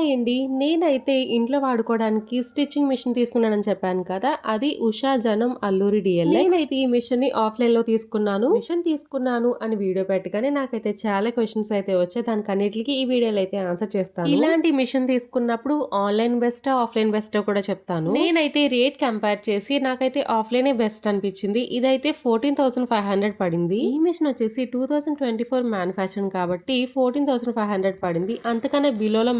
Hi అండి నేనైతే ఇంట్లో వాడుకోవడానికి స్టిచ్చింగ్ మిషన్ తీసుకున్నానని చెప్పాను కదా అది ఉషా జనం అల్లూరి డిఎల్ నేనైతే ఈ మిషన్ని ఆఫ్లైన్లో తీసుకున్నాను. మిషన్ తీసుకున్నాను అని వీడియో పెట్టగానే నాకైతే చాలా క్వశ్చన్స్ అయితే వచ్చాయి. దానికి అన్నిటికీ ఈ వీడియోలో అయితే ఆన్సర్ చేస్తాను. ఇలాంటి మిషన్ తీసుకున్నప్పుడు ఆన్లైన్ బెస్ట్ ఆఫ్లైన్ బెస్ట్ కూడా చెప్తాను. నేనైతే రేట్ కంపేర్ చేసి నాకైతే ఆఫ్లైనే బెస్ట్ అనిపించింది. ఇదైతే ఫోర్టీన్ థౌసండ్ ఫైవ్ హండ్రెడ్ పడింది. ఈ మిషన్ వచ్చేసి two thousand twenty four manufacturing కాబట్టి ఫోర్టీన్ థౌసండ్ ఫైవ్ హండ్రెడ్ పడింది. అంతకన్నా బిలోలో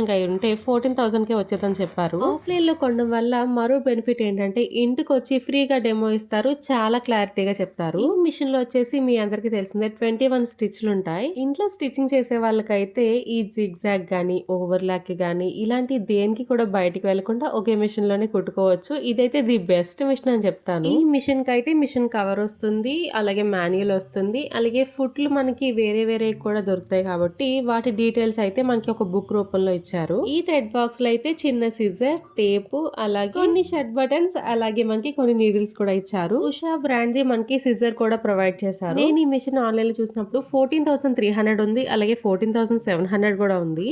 మ్యానుఫాక్చరింగ్ అయి ఉంటే ఫోర్టీన్ థౌసండ్ కే వచ్చేదని చెప్పారు. ఆఫ్లైన్లో కొనడం వల్ల మరో బెనిఫిట్ ఏంటంటే ఇంటికి వచ్చి ఫ్రీగా డెమో ఇస్తారు చాలా క్లారిటీగా చెప్తారు. ఈ మిషన్లో వచ్చేసి మీ అందరికి తెలిసిందే ట్వంటీ వన్ స్టిచ్లు ఉంటాయి ఇంట్లో స్టిచ్చింగ్ చేసే వాళ్ళకైతే ఈ జిగ్జాగ్ గానీ ఓవర్ లాక్ గానీ ఇలాంటి దేనికి కూడా బయటికి వెళ్ళకుండా ఒకే మిషన్లోనే కుట్టుకోవచ్చు. ఇదైతే ది బెస్ట్ మిషన్ అని చెప్తాను. ఈ మిషన్కి అయితే మిషన్ కవర్ వస్తుంది అలాగే మాన్యువల్ వస్తుంది అలాగే ఫుట్లు మనకి వేరే వేరే కూడా దొరుకుతాయి కాబట్టి వాటి డీటెయిల్స్ అయితే మనకి ఒక బుక్ రూపంలో ఇచ్చారు. ఈ థ్రెడ్ బాక్స్లో అయితే చిన్న సిజర్ టేపు అలాగే కొన్ని షర్ట్ బటన్స్ అలాగే మనకి కొన్ని నీడిల్స్ కూడా ఇచ్చారు. ఉషా బ్రాండ్ ది మనకి సిజర్ కూడా ప్రొవైడ్ చేశారు. నేను ఈ మిషన్ ఆన్లైన్లో చూసినప్పుడు ఫోర్టీన్ థౌసండ్ త్రీ హండ్రెడ్ ఉంది అలాగే ఫోర్టీన్ థౌసండ్ సెవెన్ హండ్రెడ్ కూడా ఉంది.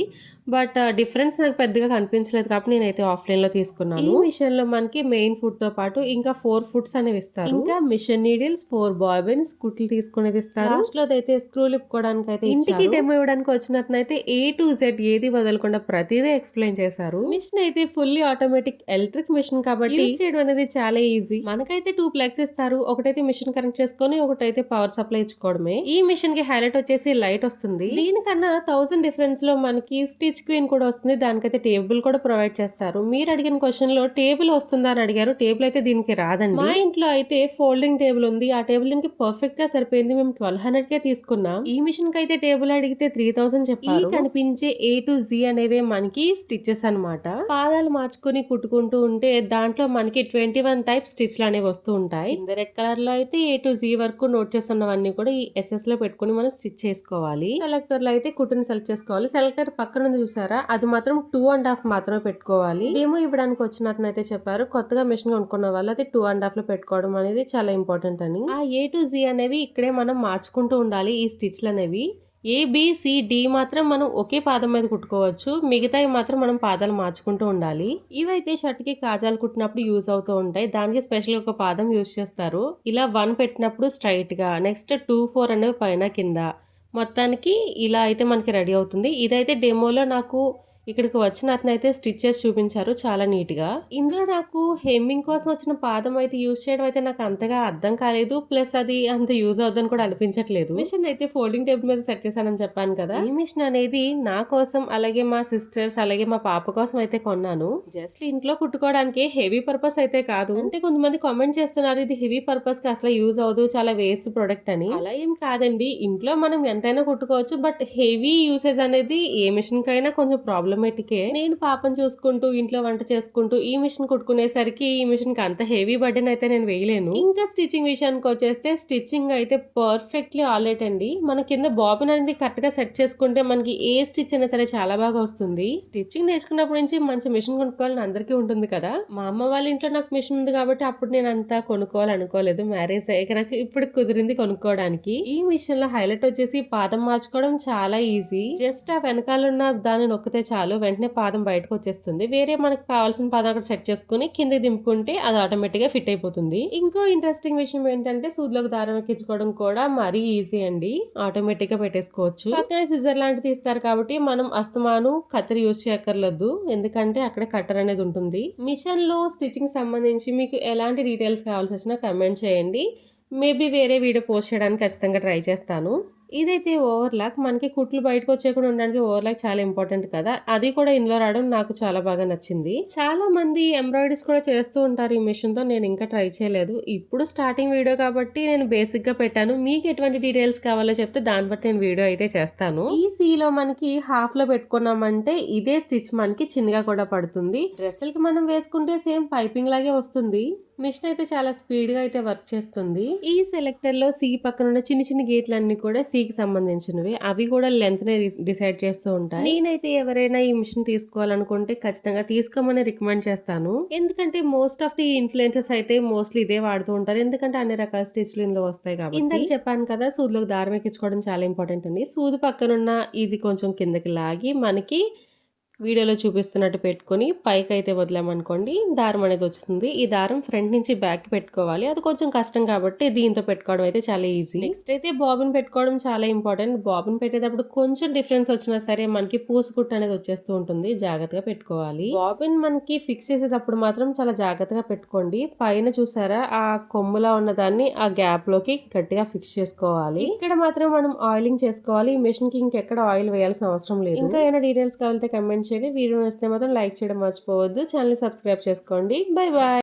బట్ డిఫరెన్స్ నాకు పెద్దగా కనిపించలేదు కాబట్టి నేనైతే ఆఫ్లైన్లో తీసుకున్నాను. ఈ మిషన్లో మనకి మెయిన్ ఫుడ్తో పాటు ఇంకా ఫోర్ ఫుడ్స్ అనేవి ఇస్తారు. ఇంకా మిషన్ నీడిల్స్ ఫోర్ బాబిన్స్ కుట్లు తీసుకునేది ఇస్తారు. లాస్ట్లో అయితే స్క్రూ లిప్పుకోవడానికి అయితే ఇంటికి డెమో ఇవ్వడానికి వచ్చినట్లయితే ఏ టు జెడ్ ఏది వదలకుండా ప్రతిదీ ఎక్స్ప్లెయిన్ చేశారు. మిషన్ అయితే ఫుల్లీ ఆటోమేటిక్ ఎలక్ట్రిక్ మిషన్ కాబట్టి యూస్ చేయడం అనేది చాలా ఈజీ మనకైతే టూ ప్లగ్స్ ఇస్తారు. ఒకటైతే మిషన్ కనెక్ట్ చేసుకొని ఒకటైతే పవర్ సప్లై ఇచ్చుకోవడమే. ఈ మిషన్కి హైలైట్ వచ్చేసి లైట్ వస్తుంది. దీనికన్నా థౌసండ్ డిఫరెన్స్లో మనకి స్టిచ్ క్వీన్ కూడా వస్తుంది. దానికైతే టేబుల్ కూడా ప్రొవైడ్ చేస్తారు. మీరు అడిగిన క్వశ్చన్లో టేబుల్ వస్తుందా అని అడిగారు. టేబుల్ అయితే దీనికి రాదండి. మా ఇంట్లో అయితే ఫోల్డింగ్ టేబుల్ ఉంది. ఆ టేబుల్ దీనికి పర్ఫెక్ట్గా సరిపోయింది. మేము ట్వెల్వ్ హండ్రెడ్ కే తీసుకున్నాం. ఈ మిషన్కి అయితే టేబుల్ అడిగితే త్రీ థౌసండ్ చెప్పారు. ఈ కనిపించే ఏ టు జీ అనేవే మనకి స్టిచెస్ అన్నమాట. పాదాలు మార్చుకొని కుట్టుకుంటూ ఉంటే దాంట్లో మనకి ట్వంటీ వన్ టైప్ స్టిచ్లు అనేవి వస్తూ ఉంటాయి. రెడ్ కలర్లో అయితే ఏ టు జీ వరకు నోట్ చేస్తున్నవన్నీ కూడా ఈ ఎస్ఎస్లో పెట్టుకుని మనం స్టిచ్ చేసుకోవాలి. సెలెక్టర్లో అయితే కుట్టుని సెలెక్ట్ చేసుకోవాలి. సెలెక్టర్ పక్కన ఉంది చూసారా? అది మాత్రం టూ అండ్ హాఫ్ మాత్రమే పెట్టుకోవాలి. డెమో ఇవ్వడానికి వచ్చినట్టు చెప్పారు. కొత్తగా మిషన్ కొనుక్కున్న వాళ్ళు అది టూ అండ్ హాఫ్లో పెట్టుకోవడం అనేది చాలా ఇంపార్టెంట్ అని. ఆ ఏ టు జీ అనేవి ఇక్కడే మనం మార్చుకుంటూ ఉండాలి ఈ స్టిచ్లు అనేవి. ఏబిసిడి మాత్రం మనం ఒకే పాదం మీద కుట్టుకోవచ్చు. మిగతాయి మాత్రం మనం పాదాలు మార్చుకుంటూ ఉండాలి. ఇవైతే షర్ట్కి కాజాలు కుట్టినప్పుడు యూజ్ అవుతూ ఉంటాయి. దానికి స్పెషల్ ఒక పాదం యూజ్ చేస్తారు. ఇలా వన్ పెట్టినప్పుడు స్ట్రైట్గా నెక్స్ట్ టూ ఫోర్ అనేవి పైన కింద మొత్తానికి ఇలా అయితే మనకి రెడీ అవుతుంది. ఇదైతే డెమోలో నాకు ఇక్కడికి వచ్చిన అతను అయితే స్టిచెస్ చూపించారు చాలా నీట్గా ఇందులో నాకు హెమ్మింగ్ కోసం వచ్చిన పాదం అయితే యూజ్ చేయడం అయితే నాకు అంతగా అర్థం కాలేదు. ప్లస్ అది అంత యూజ్ అవుద్దని కూడా అనిపించట్లేదు. మిషన్ అయితే ఫోల్డింగ్ టేబుల్ మీద సెట్ చేశానని చెప్పాను కదా. ఈ మిషన్ అనేది నా కోసం అలాగే మా సిస్టర్స్ అలాగే మా పాప కోసం అయితే కొన్నాను. జస్ట్ ఇంట్లో కుట్టుకోవడానికి హెవీ పర్పస్ అయితే కాదు. అంటే కొంతమంది కామెంట్ చేస్తున్నారు ఇది హెవీ పర్పస్కి అసలు యూజ్ అవ్వదు చాలా వేస్ట్ ప్రొడక్ట్ అని. అలా ఏం కాదండి. ఇంట్లో మనం ఎంతైనా కుట్టుకోవచ్చు బట్ హెవీ యూసేజ్ అనేది ఏ మిషన్ కైనా కొంచెం ప్రాబ్లం ఆటోమేటికే నేను పాపం చూసుకుంటూ ఇంట్లో వంట చేసుకుంటూ ఈ మిషన్ కుట్టుకునేసరికి ఈ మిషన్కి అంత హెవీ బర్డెన్ అయితే నేను వేయలేను. ఇంకా స్టిచ్చింగ్ విషయానికి వచ్చేస్తే స్టిచ్చింగ్ అయితే పర్ఫెక్ట్లీ ఆల్రెట్ అండి. మన కింద బాబిన్ అనేది కరెక్ట్గా సెట్ చేసుకుంటే మనకి ఏ స్టిచ్ అయినా సరే చాలా బాగా వస్తుంది. స్టిచ్చింగ్ నేర్చుకున్నప్పటి నుంచి మంచి మిషన్ కొనుక్కోవాలని అందరికీ ఉంటుంది కదా. మా అమ్మ వాళ్ళ ఇంట్లో నాకు మిషన్ ఉంది కాబట్టి అప్పుడు నేను అంతా కొనుక్కోవాలనుకోలేదు. మ్యారేజ్ అయ్యాక నాకు ఇప్పుడు కుదిరింది కొనుక్కోవడానికి. ఈ మిషన్లో హైలైట్ వచ్చేసి పాదం మార్చుకోవడం చాలా ఈజీ. జస్ట్ ఆ వెనకాల ఉన్న దాన్ని నొక్కితే చాలు. వెంటనే పాదం బయటకు వచ్చేస్తుంది. వేరే మనకు కావాల్సిన పాదం అక్కడ సెట్ చేసుకుని కింద దింపుకుంటే అది ఆటోమేటిక్గా ఫిట్ అయిపోతుంది. ఇంకో ఇంట్రెస్టింగ్ విషయం ఏంటంటే సూదులోకి దారం ఎక్కించుకోవడం కూడా మరీ ఈజీ అండి. ఆటోమేటిక్గా పెట్టేసుకోవచ్చు. పక్కనే సిజర్ లాంటిది తీస్తారు కాబట్టి మనం అస్తమాను కత్తిరి యూజ్ చేయక్కర్లేదు. ఎందుకంటే అక్కడ కట్టర్ అనేది ఉంటుంది. మిషన్లో స్టిచ్చింగ్ సంబంధించి మీకు ఎలాంటి డీటెయిల్స్ కావాల్సి వచ్చినా కమెంట్ చేయండి. మేబీ వేరే వీడియో పోస్ట్ చేయడానికి ఖచ్చితంగా ట్రై చేస్తాను. ఇదైతే ఓవర్లాక్ మనకి కుట్లు బయటకు వచ్చేకుండా ఉండడానికి ఓవర్లాక్ చాలా ఇంపార్టెంట్ కదా. అది కూడా ఇందులో రావడం నాకు చాలా బాగా నచ్చింది. చాలా మంది ఎంబ్రాయిడరీస్ కూడా చేస్తూ ఉంటారు ఈ మిషన్తో నేను ఇంకా ట్రై చేయలేదు. ఇప్పుడు స్టార్టింగ్ వీడియో కాబట్టి నేను బేసిక్గా పెట్టాను. మీకు ఎటువంటి డీటెయిల్స్ కావాలో చెప్తే దాన్ని బట్టి నేను వీడియో అయితే చేస్తాను. ఈ సీ లో మనకి హాఫ్లో పెట్టుకున్నామంటే ఇదే స్టిచ్ మనకి చిన్నగా కూడా పడుతుంది. డ్రెస్సులకి మనం వేసుకుంటే సేమ్ పైపింగ్ లాగే వస్తుంది. మిషన్ అయితే చాలా స్పీడ్గా అయితే వర్క్ చేస్తుంది. ఈ సెలెక్టర్లో సి పక్కన ఉన్న చిన్న చిన్న గేట్లన్నీ కూడా సి కి సంబంధించినవి. అవి కూడా లెంత్ని డిసైడ్ చేస్తూ ఉంటాయి. నేనైతే ఎవరైనా ఈ మిషన్ తీసుకోవాలనుకుంటే ఖచ్చితంగా తీసుకోమని రికమెండ్ చేస్తాను. ఎందుకంటే మోస్ట్ ఆఫ్ ది ఇన్ఫ్లుయెన్సెస్ అయితే మోస్ట్లీ ఇదే వాడుతూ ఉంటారు. ఎందుకంటే అన్ని రకాల స్టిచ్లు ఇందులో వస్తాయి కాబట్టి. ఇందాక చెప్పాను కదా సూదులోకి దారం ఎక్కించుకోవడం చాలా ఇంపార్టెంట్ అండి సూది పక్కనున్న ఇది కొంచెం కిందకి లాగి మనకి వీడియోలో చూపిస్తున్నట్టు పెట్టుకొని పైకి అయితే వదిలామనుకోండి దారం అనేది వస్తుంది ఈ దారం ఫ్రంట్ నుంచి బ్యాక్ పెట్టుకోవాలి. అది కొంచెం కష్టం కాబట్టి దీంతో పెట్టుకోవడం అయితే చాలా ఈజీ. నెక్స్ట్ అయితే బాబిన్ పెట్టుకోవడం చాలా ఇంపార్టెంట్. బాబిన్ పెట్టేటప్పుడు కొంచెం డిఫరెన్స్ వచ్చినా సరే మనకి పూసుకుట్టు అనేది వచ్చేస్తూ ఉంటుంది. జాగ్రత్తగా పెట్టుకోవాలి. బాబిన్ మనకి ఫిక్స్ చేసేటప్పుడు మాత్రం చాలా జాగ్రత్తగా పెట్టుకోండి. పైన చూసారా ఆ కొమ్ములా ఉన్నదాన్ని ఆ గ్యాప్లోకి గట్టిగా ఫిక్స్ చేసుకోవాలి. ఇక్కడ మాత్రం మనం ఆయిలింగ్ చేసుకోవాలి. ఈ మిషన్కి ఇంకెక్కడ ఆయిల్ వేయాల్సిన అవసరం లేదు. ఇంకా ఏమైనా డీటెయిల్స్ కావాలంటే కమెంట్ చేయండి వీడియో నచ్చితే మాత్రం లైక్ చేయడం మర్చిపోవద్దు. ఛానల్ సబ్స్క్రైబ్ చేసుకోండి. Bye bye